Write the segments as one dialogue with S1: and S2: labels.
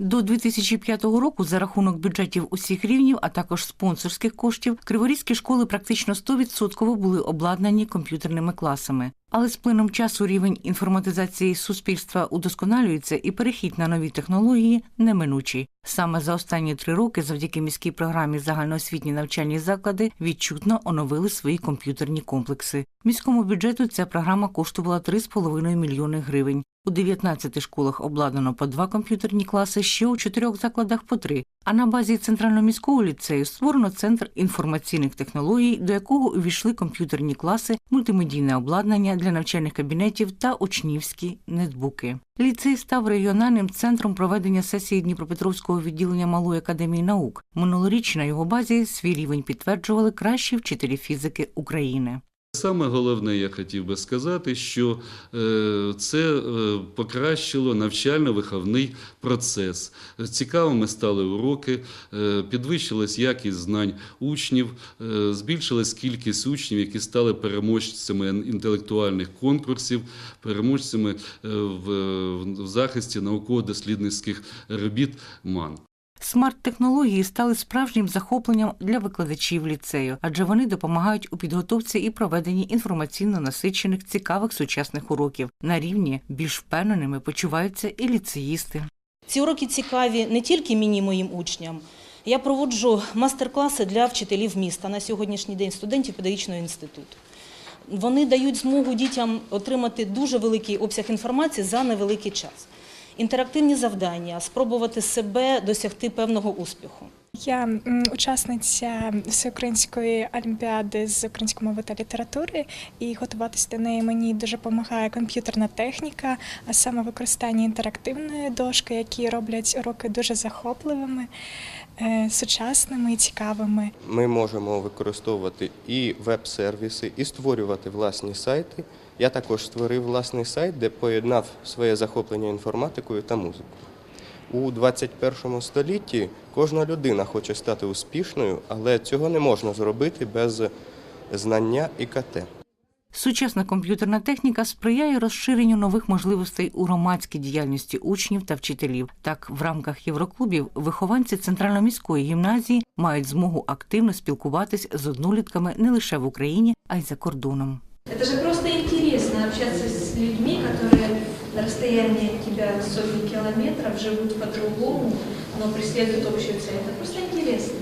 S1: До 2005 року за рахунок бюджетів усіх рівнів, а також спонсорських коштів, криворізькі школи практично 100% були обладнані комп'ютерними класами. Але з плином часу рівень інформатизації суспільства удосконалюється і перехід на нові технології неминучий. Саме за останні три роки, завдяки міській програмі загальноосвітні навчальні заклади відчутно оновили свої комп'ютерні комплекси. Міському бюджету ця програма коштувала 3,5 мільйони гривень. У 19 школах обладнано по два комп'ютерні класи, ще у чотирьох закладах по три. А на базі центрального міського ліцею створено центр інформаційних технологій, до якого увійшли комп'ютерні класи, мультимедійне обладнання для навчальних кабінетів та учнівські нетбуки. Ліцей став регіональним центром проведення сесії Дніпропетровського відділення Малої академії наук. Минулоріч на його базі свій рівень підтверджували кращі вчителі фізики України.
S2: Саме головне, я хотів би сказати, що е, це е, покращило навчально-виховний процес. Цікавими стали уроки, е, підвищилась якість знань учнів, збільшилась кількість учнів, які стали переможцями інтелектуальних конкурсів, переможцями в захисті науково-дослідницьких робіт МАН.
S1: Смарт-технології стали справжнім захопленням для викладачів ліцею, адже вони допомагають у підготовці і проведенні інформаційно насичених цікавих сучасних уроків. На рівні більш впевненими почуваються і ліцеїсти.
S3: Ці уроки цікаві не тільки мені, моїм учням. Я проводжу мастер-класи для вчителів міста на сьогоднішній день студентів педагогічного інституту. Вони дають змогу дітям отримати дуже великий обсяг інформації за невеликий час. Інтерактивні завдання, спробувати себе досягти певного успіху.
S4: Я учасниця всеукраїнської олімпіади з української мови та літератури, і готуватися до неї мені дуже допомагає комп'ютерна техніка, а саме використання інтерактивної дошки, які роблять уроки дуже захопливими, е, сучасними і цікавими.
S5: Ми можемо використовувати і веб-сервіси, і створювати власні сайти. Я також створив власний сайт, де поєднав своє захоплення інформатикою та музикою. У 21 столітті кожна людина хоче стати успішною, але цього не можна зробити без знання ІКТ.
S1: Сучасна комп'ютерна техніка сприяє розширенню нових можливостей у громадській діяльності учнів та вчителів. Так, в рамках євроклубів вихованці центрально-міської гімназії мають змогу активно спілкуватись з однолітками не лише в Україні, а й за кордоном.
S6: Же просто интересно общаться с людьми, которые на расстоянии от тебя сотни километров живут по-другому, но преследуют общую цель. Это просто интересно.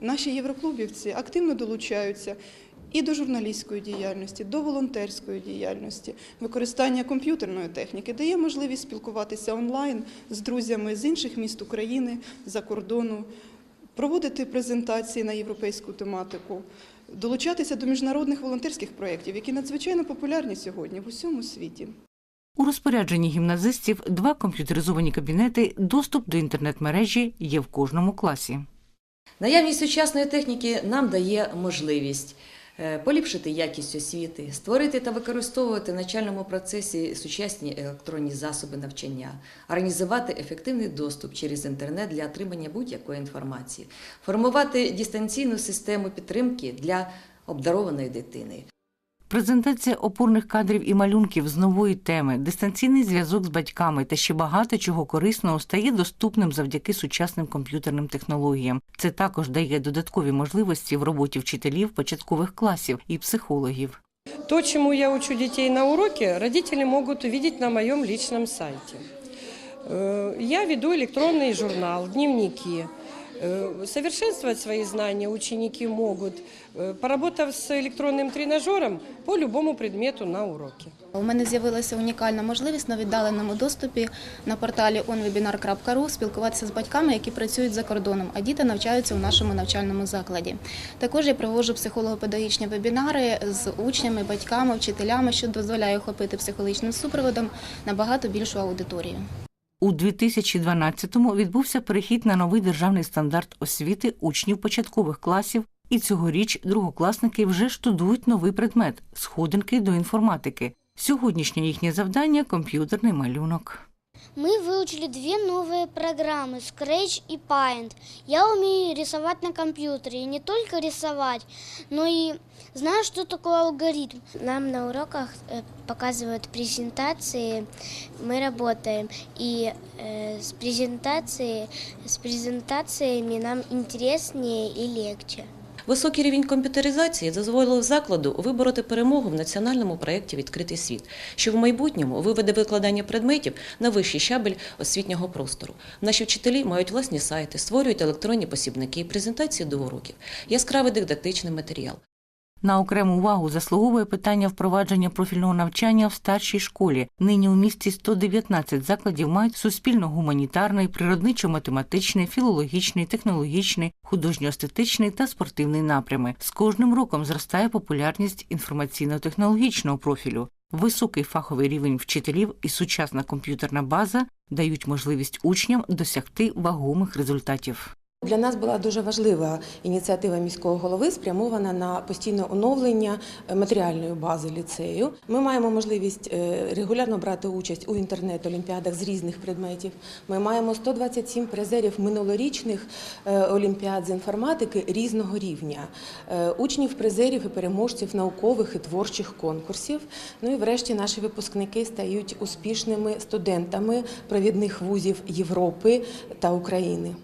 S7: Наші євроклубівці активно долучаються і до журналістської діяльності, до волонтерської діяльності. Використання комп'ютерної техніки дає можливість спілкуватися онлайн з друзями з інших міст України, за кордону, проводити презентації на європейську тематику, долучатися до міжнародних волонтерських проєктів, які надзвичайно популярні сьогодні в усьому світі.
S1: У розпорядженні гімназистів два комп'ютеризовані кабінети, доступ до інтернет-мережі є в кожному класі.
S8: Наявність сучасної техніки нам дає можливість е, поліпшити якість освіти, створити та використовувати в навчальному процесі сучасні електронні засоби навчання, організувати ефективний доступ через інтернет для отримання будь-якої інформації, формувати дистанційну систему підтримки для обдарованої дитини.
S1: Презентація опорних кадрів і малюнків з нової теми, дистанційний зв'язок з батьками та ще багато чого корисного стає доступним завдяки сучасним комп'ютерним технологіям. Це також дає додаткові можливості в роботі вчителів початкових класів і психологів.
S9: То, чему я учу детей на уроке, родители могут увидеть на моем личном сайте. Э, Я веду электронный журнал, дневники. Э, Совершенствовать свои знания ученики могут, э, поработав с электронным тренажером по любому предмету на уроке.
S10: У мене з'явилася унікальна можливість на віддаленому доступі на порталі onwebinar.ru спілкуватися з батьками, які працюють за кордоном, а діти навчаються у нашому навчальному закладі. Також я проводжу психолого-педагогічні вебінари з учнями, батьками, вчителями, що дозволяє охопити психологічним супроводом набагато більшу аудиторію.
S1: У 2012-му відбувся перехід на новий державний стандарт освіти учнів початкових класів, і цьогоріч другокласники вже штудують новий предмет сходинки до інформатики. Сьогоднішнє їхнє завдання комп'ютерний малюнок.
S11: Мы выучили две новые программы Scratch и Paint. Я умею рисовать на компьютере. И не только рисовать, но и знаю, что такое алгоритм. Нам на уроках э, показывают презентации, мы работаем. И э, с, презентацией, с презентациями нам интереснее и легче.
S12: Високий рівень комп'ютеризації дозволив закладу вибороти перемогу в національному проєкті Відкритий світ, що в майбутньому виведе викладання предметів на вищий щабель освітнього простору. Наші вчителі мають власні сайти, створюють електронні посібники, презентації до уроків, яскравий дидактичний матеріал.
S1: На окрему увагу заслуговує питання впровадження профільного навчання в старшій школі. Нині у місті 119 закладів мають суспільно-гуманітарний, природничо-математичний, філологічний, технологічний, художньо-естетичний та спортивний напрями. З кожним роком зростає популярність інформаційно-технологічного профілю. Високий фаховий рівень вчителів і сучасна комп'ютерна база дають можливість учням досягти вагомих результатів.
S13: Для нас була дуже важлива ініціатива міського голови, спрямована на постійне оновлення е, матеріальної бази ліцею. Ми маємо можливість е, регулярно брати участь у інтернет-олімпіадах з різних предметів. Ми маємо 127 призерів минулорічних е, олімпіад з інформатики різного рівня, учнів, призерів і переможців наукових і творчих конкурсів. Ну і врешті наші випускники стають успішними студентами провідних вузів Європи та України.